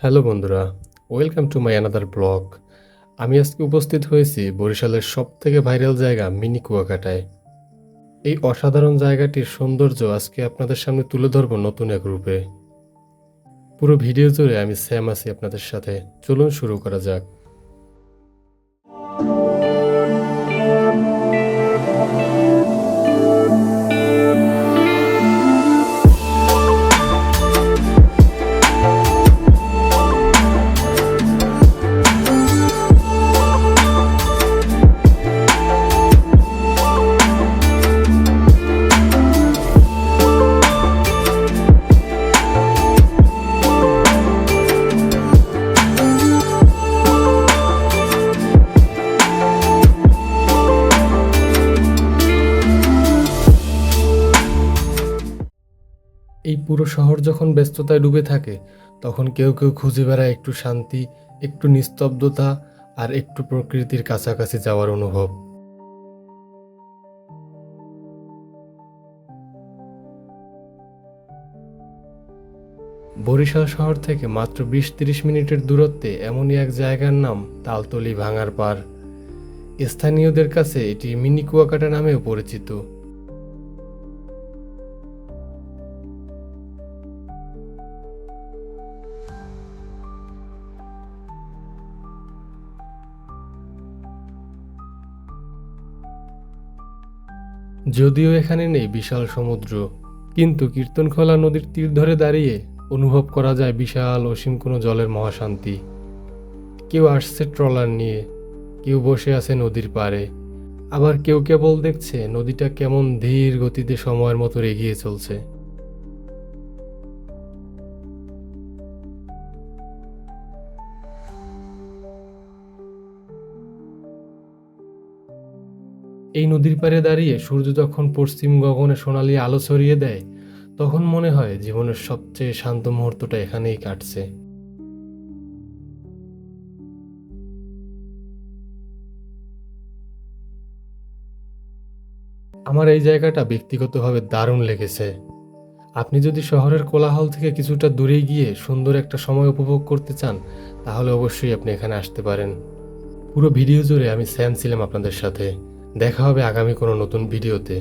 Hello বন্ধুরা, welcome to my another blog. আমি আজকে উপস্থিত হয়েছি বরিশালের সব থেকে ভাইরাল জায়গা মিনি কুয়াকাটায়। এই অসাধারণ জায়গাটির সৌন্দর্য আজকে আপনাদের সামনে তুলে ধরব নতুন এক রূপে। পুরো ভিডিও জুড়ে আমি স্যাম আছি আপনাদের সাথে। চলুন শুরু করা যাক। এই পুরো শহর যখন ব্যস্ততায় ডুবে থাকে, তখন কেউ কেউ খুঁজে বেড়ায় একটু শান্তি, একটু নিস্তব্ধতা আর একটু প্রকৃতির কাছাকাছি যাওয়ার অনুভব। বরিশাল শহর থেকে মাত্র বিশ তিরিশ মিনিটের দূরত্বে এমনই এক জায়গার নাম তালতলি ভাঙার পার। স্থানীয়দের কাছে এটি মিনি কুয়াকাটা নামেও পরিচিত। যদিও এখানে নেই বিশাল সমুদ্র, কিন্তু কীর্তনখোলা নদীর তীর ধরে দাঁড়িয়ে অনুভব করা যায় বিশাল অসীম কোনো জলের মহাশান্তি। কেউ আসছে ট্রলার নিয়ে, কেউ বসে আছে নদীর পাড়ে। আবার কেউ কেবল দেখছে নদীটা কেমন ধীর গতিতে সময়ের মতো এগিয়ে চলছে। এই নদীর পাড়ে দাঁড়িয়ে সূর্য যখন পশ্চিম গগনে সোনালি আলো ছড়িয়ে দেয়, তখন মনে হয় জীবনের সবচেয়ে শান্ত মুহূর্তটা এখানেই কাটছে। আমার এই জায়গাটা ব্যক্তিগতভাবে দারুণ লেগেছে। আপনি যদি শহরের কোলাহল থেকে কিছুটা দূরে গিয়ে সুন্দর একটা সময় উপভোগ করতে চান, তাহলে অবশ্যই আপনি এখানে আসতে পারেন। পুরো ভিডিও জুড়ে আমি স্যাম ছিলাম আপনাদের সাথে। দেখা হবে আগামী কোনো নতুন ভিডিওতে।